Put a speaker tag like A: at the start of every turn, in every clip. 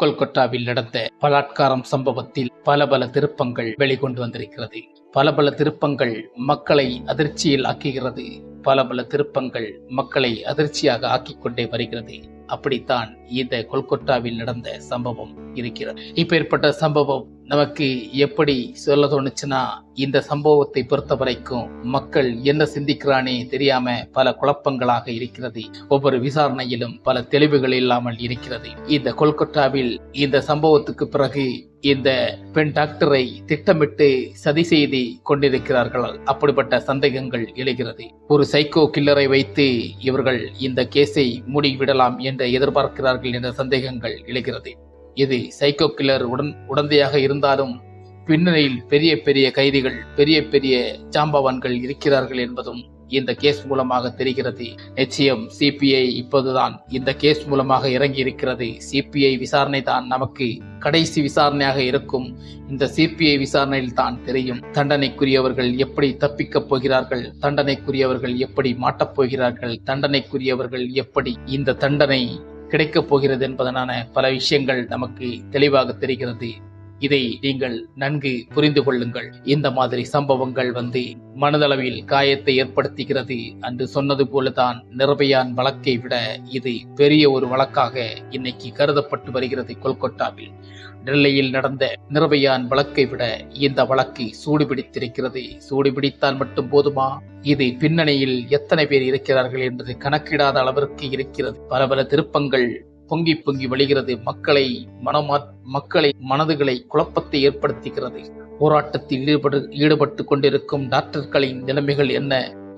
A: கொல்கத்தாவில் நடந்த பலாத்காரம் சம்பவத்தில் பல பல திருப்பங்கள் வெளிக்கொண்டு வந்திருக்கிறது பல பல திருப்பங்கள் மக்களை அதிர்ச்சியில் ஆக்குகிறது பல பல திருப்பங்கள் மக்களை அதிர்ச்சியாக ஆக்கிக்கொண்டே வருகிறது அப்படித்தான் இந்த கொல்கத்தாவில் நடந்த சம்பவம் இருக்கிறது ஏற்பட்ட சம்பவம் நமக்கு எப்படி சொல்ல தோணுச்சுன்னா இந்த சம்பவத்தை பொறுத்த வரைக்கும் மக்கள் என்ன சிந்திக்கிறானே தெரியாம பல குழப்பங்களாக இருக்கிறது ஒவ்வொரு விசாரணையிலும் பல தெளிவுகள் இல்லாமல் இருக்கிறது இந்த கொல்கத்தாவில் இந்த சம்பவத்துக்கு பிறகு இந்த பெண் டாக்டரை திட்டமிட்டு சதி செய்து கொண்டிருக்கிறார்கள் அப்படிப்பட்ட சந்தேகங்கள் எழுகிறது ஒரு சைக்கோ கில்லரை வைத்து இவர்கள் இந்த கேஸை மூடிவிடலாம் என்று எதிர்பார்க்கிறார்கள் இருக்கிறார்கள் என்ற சந்தேகங்கள் எழுகிறது இது சைக்கோ கில்லர் உடன் உடந்தையாக இருந்தாலும் பின்னணியில் பெரிய பெரிய கைதிகள் பெரிய பெரிய ஜாம்பவான்கள் இருக்கிறார்கள் என்பதும் இந்த கேஸ் மூலமாக தெரிகிறது நிச்சயம் சிபிஐ இப்போதுதான் இந்த கேஸ் மூலமாக இறங்கி இருக்கிறது சிபிஐ விசாரணை தான் நமக்கு கடைசி விசாரணையாக இருக்கும் இந்த சிபிஐ விசாரணையில் தான் தெரியும் தண்டனைக்குரியவர்கள் எப்படி தப்பிக்கப் போகிறார்கள் தண்டனைக்குரியவர்கள் எப்படி மாட்டப் போகிறார்கள் தண்டனைக்குரியவர்கள் எப்படி இந்த தண்டனை கிடைக்கப் போகிறது என்பதனான பல விஷயங்கள் நமக்கு தெளிவாக தெரிகிறது இதை நீங்கள் நன்கு புரிந்து கொள்ளுங்கள் இந்த மாதிரி சம்பவங்கள் வந்து மனதளவில் காயத்தை ஏற்படுத்துகிறது என்று சொன்னது போலதான் நிர்பயான் வழக்கை விட இது பெரிய ஒரு வழக்காக இன்னைக்கு கருதப்பட்டு வருகிறது கொல்கத்தாவில் டெல்லியில் நடந்த நிரபையான் வழக்கை விட இந்த வழக்கு சூடுபிடித்திருக்கிறது சூடுபிடித்தால் மட்டும் போதுமா இது பின்னணியில் எத்தனை பேர் இருக்கிறார்கள் என்பது கணக்கிடாத அளவிற்கு இருக்கிறது பல பல திருப்பங்கள் பொங்கி பொங்கி வழிகிறது மக்களை மனமா மக்களை மனதுகளை குழப்பத்தை ஏற்படுத்துகிறது போராட்டத்தில் ஈடுபடு ஈடுபட்டு கொண்டிருக்கும் டாக்டர்களின் நிலைமைகள் என்ன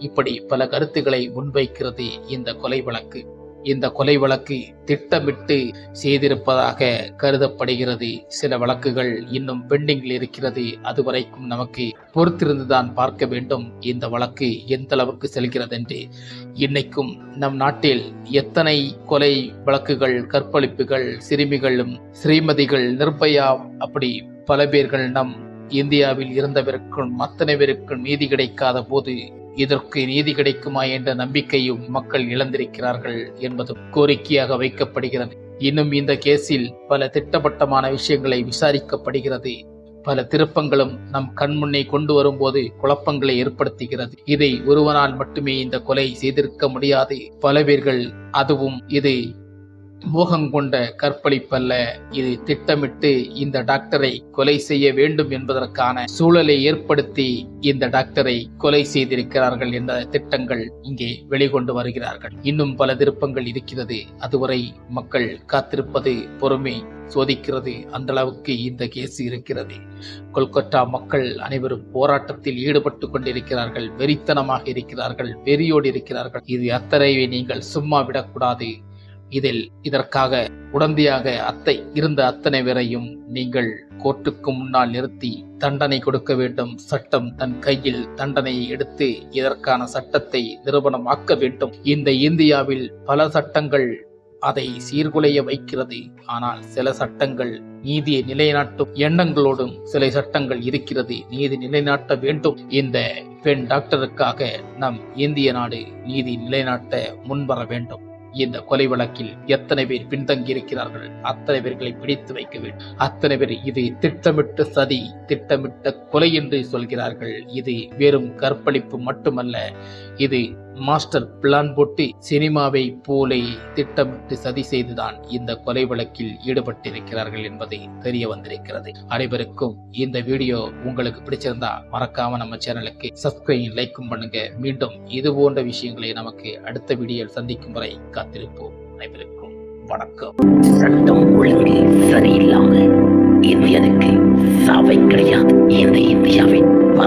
A: இப்படி பல கருத்துக்களை முன்வைக்கிறது இந்த கொலை வழக்கு இந்த கொலை வழக்கு திட்டமிட்டு செய்திருப்பதாக கருதப்படுகிறது சில வழக்குகள் இன்னும் பெண்டிங்கில் இருக்கிறது அதுவரைக்கும் நமக்கு பொறுத்திருந்துதான் பார்க்க வேண்டும் இந்த வழக்கு எந்த அளவுக்கு செல்கிறது என்று இன்னைக்கும் நம் நாட்டில் எத்தனை கொலை வழக்குகள் கற்பழிப்புகள் சிறுமிகளும் ஸ்ரீமதிகள் நிர்பயா அப்படி பல பேர்கள் நம் இந்தியாவில் இருந்தவருக்கும் அத்தனை பேருக்கும் நீதி கிடைக்காத போது இதற்கு நீதி கிடைக்குமா என்ற நம்பிக்கையும் மக்கள் இழந்திருக்கிறார்கள் என்பது கோரிக்கையாக வைக்கப்படுகிறது இன்னும் இந்த கேஸில் பல திட்டமட்டமான விஷயங்களை விசாரிக்கப்படுகிறது பல திருப்பங்களும் நம் கண்முன்னை கொண்டு வரும்போது குழப்பங்களை ஏற்படுத்துகிறது இதை ஒருவனால் மட்டுமே இந்த கொலை செய்திருக்க முடியாது பல பேர்கள் அதுவும் இது மோகம் கொண்ட கற்பழிப்பல்ல இது திட்டமிட்டு இந்த டாக்டரை கொலை செய்ய வேண்டும் என்பதற்கான சூழலை ஏற்படுத்தி இந்த டாக்டரை கொலை செய்திருக்கிறார்கள் என்ற திட்டங்கள் இங்கே வெளிக்கொண்டு வருகிறார்கள் இன்னும் பல திருப்பங்கள் இருக்கிறது அதுவரை மக்கள் காத்திருப்பது பொறுமை சோதிக்கிறது அந்த அளவுக்கு இந்த கேஸ் இருக்கிறது கொல்கத்தா மக்கள் அனைவரும் போராட்டத்தில் ஈடுபட்டு கொண்டிருக்கிறார்கள் வெறித்தனமாக இருக்கிறார்கள் வெறியோடு இருக்கிறார்கள் இது அத்தரையை நீங்கள் சும்மா விடக்கூடாது இதில் இதற்காக உடந்தையாக அத்தை இருந்த அத்தனை பேரையும் நீங்கள் கோர்ட்டுக்கு முன்னால் நிறுத்தி தண்டனை கொடுக்க வேண்டும் சட்டம் தன் கையில் தண்டனையை எடுத்து இதற்கான சட்டத்தை நிறுவனமாக்க வேண்டும் இந்த இந்தியாவில் பல சட்டங்கள் அதை சீர்குலைய வைக்கிறது ஆனால் சில சட்டங்கள் நீதியை நிலைநாட்டும் எண்ணங்களோடும் சில சட்டங்கள் இருக்கிறது நீதி நிலைநாட்ட வேண்டும் இந்த பெண் டாக்டருக்காக நம் இந்திய நாடு நீதி நிலைநாட்ட முன்வர வேண்டும் இந்த கொலை வழக்கில் எத்தனை பேர் பின்தங்கி இருக்கிறார்கள் அத்தனை பேர்களை பிடித்து வைக்க வேண்டும் அத்தனை பேர் இது திட்டமிட்ட சதி திட்டமிட்ட கொலை என்று சொல்கிறார்கள் இது வெறும் கற்பழிப்பு மட்டுமல்ல இது மாஸ்டர் பிளான் போட்டு சினிமாவை போலே திட்டமிட்டு சதி செய்துதான் இந்த கொலை வழக்கில் ஈடுபட்டிருக்கிறார்கள் என்பதை தெரிய வந்திருக்கிறது அனைவருக்கும் இந்த வீடியோ உங்களுக்கு பிடிச்சிருந்தா மறக்காம நம்ம சேனலுக்கு சப்ஸ்கிரைப் லைக்கும் பண்ணுங்க மீண்டும் இது போன்ற விஷயங்களை நமக்கு அடுத்த வீடியோவில் சந்திக்கும் வரை காத்திருப்போம் அனைவருக்கும் வணக்கம்
B: சட்டம் ஒழுங்கு சரியில்லாமல் இந்தியனுக்கு சாவை கிடையாது இந்த இந்தியாவின்